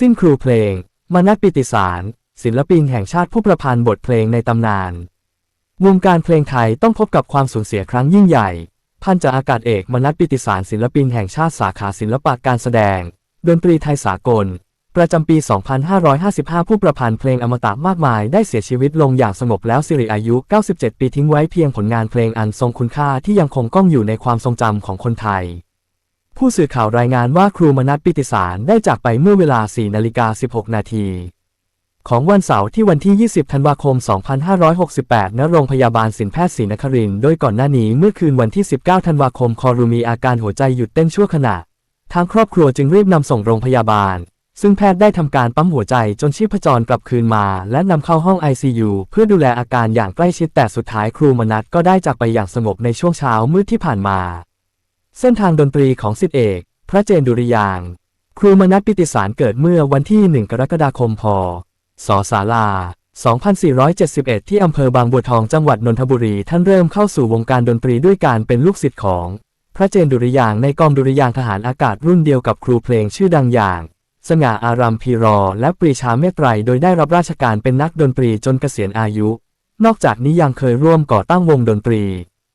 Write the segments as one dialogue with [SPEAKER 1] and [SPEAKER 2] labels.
[SPEAKER 1] สิ้นครูเพลง มนัสปิติสาร ศิลปินแห่งชาติผู้ประพันธ์บทเพลงในตำนาน วงการเพลงไทยต้องพบกับความสูญเสียครั้งยิ่งใหญ่ พันจ่าอากาศเอกมนัสปิติสารศิลปินแห่งชาติสาขาศิลปะการแสดง ดนตรีไทยสากล ประจำปี 2555 ผู้ประพันธ์เพลงอมตะมากมายได้เสียชีวิตลงอย่างสงบแล้วสิริอายุ 97 ปีทิ้งไว้เพียงผลงานเพลงอันทรงคุณค่าที่ยังคงก้องอยู่ในความทรงจำของคนไทย ผู้สื่อข่าวรายงานว่าครูมนัสปิติสารได้จากไปเมื่อเวลา 4 นาฬิกา 16 นาที ของวันเสาร์ที่วันที่ 20 ธันวาคม 2568 ณ โรงพยาบาลศิลแพทย์ศรีนครินทร์ โดยก่อนหน้านี้เมื่อคืนวันที่ 19 ธันวาคม คอรูมีอาการหัวใจหยุดเต้นชั่วขณะ ทางครอบครัวจึงรีบนำส่งโรงพยาบาล ซึ่งแพทย์ได้ทำการปั๊มหัวใจจนชีพจรกลับคืนมา และนำเข้าห้อง ICU เพื่อดูแลอาการอย่างใกล้ชิดแต่สุดท้ายครูมนัสก็ได้จากไปอย่างสงบในช่วงเช้ามืดที่ผ่านมา เส้นทางดนตรีของสิทธิเอก พระเจนดุริยาง ครูมนัสปิติสารเกิดเมื่อวันที่ 1 กรกฎาคมพศศาลา 2471 ที่อำเภอบางบัวทองจังหวัดนนทบุรีท่านเริ่มเข้าสู่วงการดนตรีด้วยการเป็นลูกศิษย์ของ พระเจนดุริยางในกองดุริยางทหารอากาศรุ่นเดียวกับครูเพลงชื่อดังอย่าง สง่าอารามพีรอ และปรีชาเมตไตรโดยได้รับราชการเป็นนักดนตรีจนเกษียณอายุ นอกจากนี้ยังเคยร่วมก่อตั้งวงดนตรี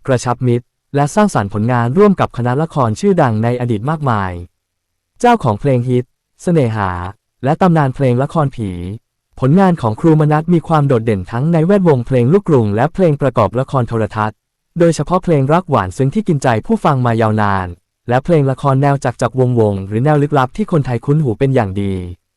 [SPEAKER 1] กระชับมิตร และสร้างสรรค์ผลงานร่วมกับคณะละครชื่อดังในอดีตมากมาย เจ้าของเพลงฮิตเสน่หา และตำนานเพลงละครผี ผลงานของครูมนัสมีความโดดเด่นทั้งในแวดวงเพลงลูกกรุงและเพลงประกอบละครโทรทัศน์ โดยเฉพาะเพลงรักหวานซึ้งที่กินใจผู้ฟังมายาวนาน และเพลงละครแนวจักจักรวงวงหรือแนวลึกลับที่คนไทยคุ้นหูเป็นอย่างดี